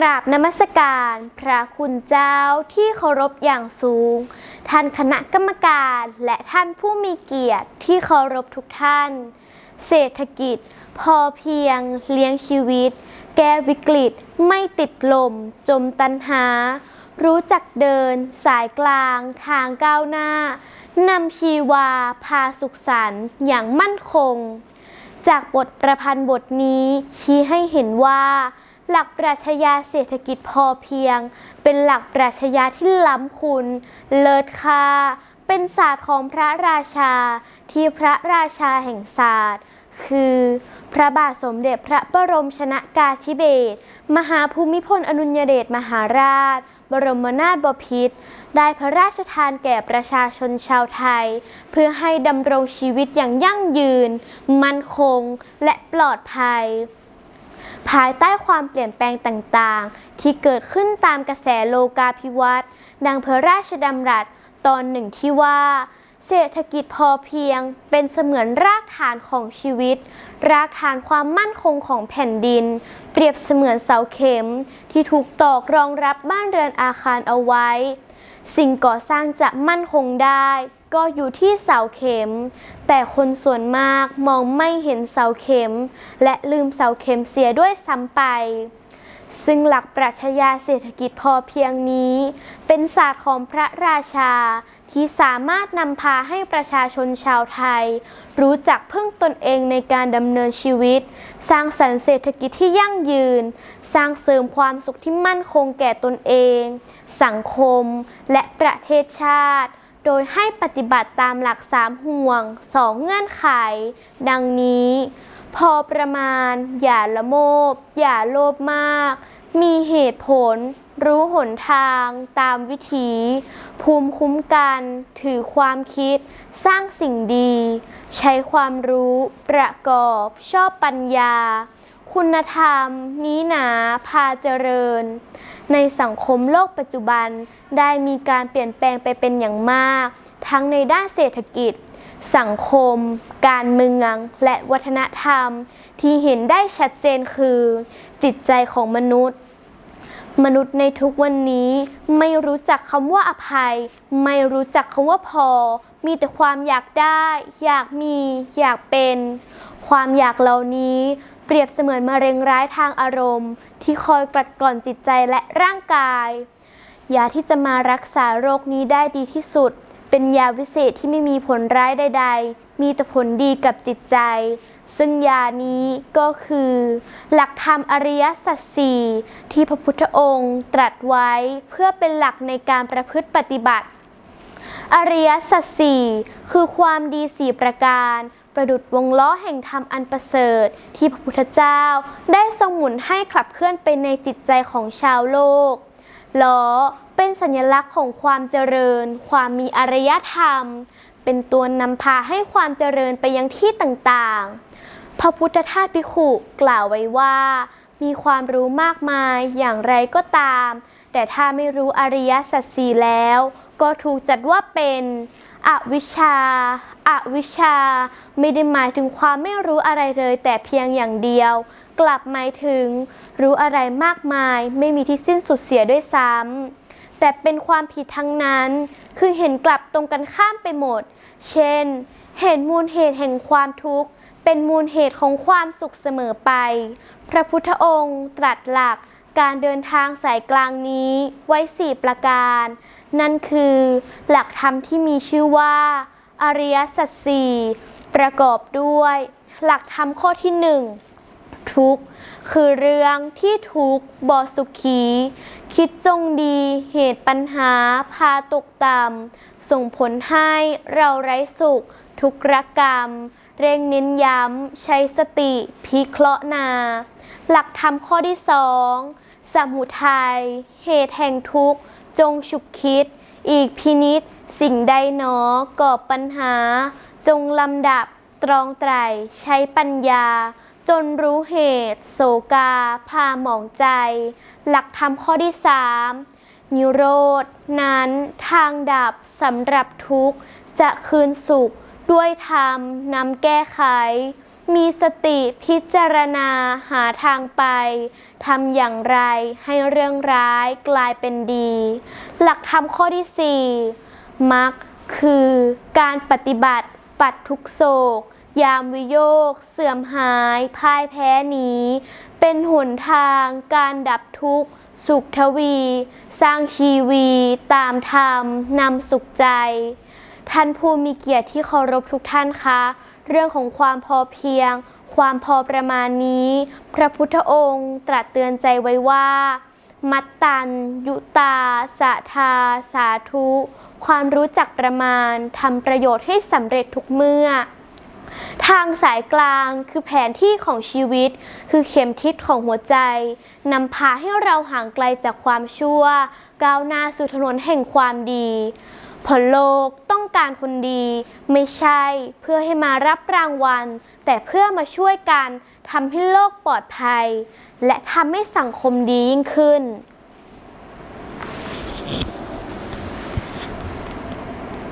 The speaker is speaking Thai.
ราบนมัสการพระคุณเจ้าที่เคารพอย่างสูง ท่านคณะกรรมการและท่านผู้มีเกียรติที่เคารพทุกท่าน เศรษฐกิจ พอเพียง เลี้ยงชีวิต แก้วิกฤต ไม่ติดลม จมตันหา รู้จักเดิน สายกลาง ทางก้าวหน้านำชีวา พาสุขสันต์อย่างมั่นคง จากบทประพันธ์บทนี้ชี้ให้เห็นว่า หลักปรัชญาเศรษฐกิจพอเพียง เป็นหลักปรัชญาที่ล้ำคุณ เลิศค่า เป็นศาสตร์ของพระราชา ที่พระราชาแห่งศาสตร์ คือ พระบาทสมเด็จพระบรมชนากาธิเบศรมหาภูมิพลอดุลยเดชมหาราช บรมนาถบพิตรได้พระราชทานแก่ประชาชนชาวไทย เพื่อให้ดำรงชีวิตอย่างยั่งยืน มั่นคง และปลอดภัย ภายใต้ความเปลี่ยนแปลงต่างๆ ที่เกิดขึ้นตามกระแสโลกาภิวัตน์ดังพระราชดำรัสตอนหนึ่งที่ว่า เศรษฐกิจพอเพียงเป็นเสมือนรากฐานของชีวิต รากฐานความมั่นคงของแผ่นดิน เปรียบเสมือนเสาเข็ม ที่ถูกตอกรองรับบ้านเรือนอาคารเอาไว้ สิ่งก่อสร้างจะมั่นคงได้ ก็อยู่ที่เสาเข็ม แต่คนส่วนมากมองไม่เห็นเสาเข็ม และลืมเสาเข็มเสียด้วยซ้ำไป ซึ่งหลักปรัชญาเศรษฐกิจพอเพียงนี้ เป็นศาสตร์ของพระราชาที่สามารถนำพาให้ประชาชนชาวไทย รู้จักพึ่งตนเองในการดำเนินชีวิต สร้างสรรค์เศรษฐกิจที่ยั่งยืน สร้างเสริมความสุขที่มั่นคงแก่ตนเอง สังคม และประเทศชาติ โดยให้ปฏิบัติตามหลักสามห่วงสองเงื่อนไข ดังนี้ พอประมาณ อย่าละโมบ อย่าโลภมาก มีเหตุผล รู้หนทางตามวิถี ภูมิคุ้มกัน ถือความคิด สร้างสิ่งดี ใช้ความรู้ ประกอบ ชอบปัญญา คุณธรรม นี้หนาพาเจริญ ในสังคมโลกปัจจุบันได้มีการเปลี่ยนแปลงไปเป็นอย่างมาก ทั้งในด้านเศรษฐกิจ สังคม การเมืองและวัฒนธรรม ที่เห็นได้ชัดเจนคือ จิตใจของมนุษย์ มนุษย์ในทุกวันนี้ไม่รู้จักคำว่าอภัย ไม่รู้จักคำว่าพอ มีแต่ความอยากได้ อยากมี อยากเป็น ความอยากเหล่านี้ รียบเสมือนมะเร็งร้ายทางอารมณ์ ที่คอยกลัดกร่อนจิตใจและร่างกาย ยาที่จะมารักษาโรคนี้ได้ดีที่สุด เป็นยาวิเศษที่ไม่มีผลร้ายใด ๆ มีแต่ผลดีกับจิตใจ ซึ่งยานี้ก็คือ หลักธรรมอริยสัจสี่ที่พระพุทธองค์ตรัสไว้เพื่อเป็นหลักในการประพฤติปฏิบัติ อริยสัจสี่คือความดีสี่ประการ ประดุดวงล้อแห่งธรรมอันประเสริฐ ที่พระพุทธเจ้าได้ทรงหมุนให้ขับเคลื่อนไปในจิตใจของชาวโลกล้อเป็นสัญลักษณ์ของความเจริญ ความมีอารยธรรม เป็นตัวนำพาให้ความเจริญไปยังที่ต่างๆ พระพุทธทาสพิขุกล่าวไว้ว่า มีความรู้มากมายอย่างไรก็ตาม แต่ถ้าไม่รู้อริยสัจสี่แล้ว ก็ถูกจัดว่าเป็นอวิชชาอาวิชชา ไม่ได้หมายถึงความไม่รู้อะไรเลย แต่เพียงอย่างเดียว กลับหมายถึง รู้อะไรมากมาย ไม่มีที่สิ้นสุดเสียด้วยซ้ำแต่เป็นความผิดทั้งนั้น คือเห็นกลับตรงกันข้ามไปหมด เช่น เห็นมูลเหตุแห่งความทุกข์ เป็นมูลเหตุของความสุขเสมอไป พระพุทธองค์ตรัสหลักการเดินทางสายกลางนี้ไว้สี่ประการ นั่นคือ หลักธรรมที่มีชื่อว่า อริยสัจสี่ประกอบด้วย หลักธรรมข้อที่หนึ่งทุกข์คือเรื่องที่ทุกข์บอสุขี คิดจงดีเหตุปัญหาพาตกต่ำส่งผลให้เราไร้สุขทุกรกรรม เร่งเน้นย้ำ ใช้สติพิเคราะห์นา หลักธรรมข้อที่สองสมุทัยเหตุแห่งทุกข์ จงฉุกคิด อีกพินิษสิ่งใดหนอก่อปัญหา จงลำดับตรองไตรใช้ปัญญา จนรู้เหตุโศกา พาหมองใจ หลักธรรมข้อที่สามนิโรดนั้นทางดับสำหรับทุกข์ จะคืนสุข ด้วยธรรมนำแก้ไข มีสติพิจารณาหาทางไปทำอย่างไรให้เรื่องร้ายกลายเป็นดี หลักธรรมข้อที่ 4 มักคือการปฏิบัติปัดทุกโศก ยามวิโยค เสื่อมหาย พ่ายแพ้หนี้ เป็นหนทางการดับทุกข์ สุขทวี สร้างชีวี ตามธรรมนำสุขใจ ท่านผู้มีเกียรติที่เคารพทุกท่านคะ เรื่องของความพอเพียง ความพอประมาณนี้ พระพุทธองค์ตรัสเตือนใจไว้ว่า มัตตัญยุตา สะทา สาธุ ความรู้จักประมาณทำประโยชน์ให้สำเร็จทุกเมื่อ ทางสายกลางคือแผนที่ของชีวิต คือเข็มทิศของหัวใจนำพาให้เราห่างไกลจากความชั่ว ก้าวหน้าสู่ถนนแห่งความดี ผลโลกต้องการคนดี ไม่ใช่เพื่อให้มารับรางวัล แต่เพื่อมาช่วยกันทำให้โลกปลอดภัย และทำให้สังคมดียิ่งขึ้น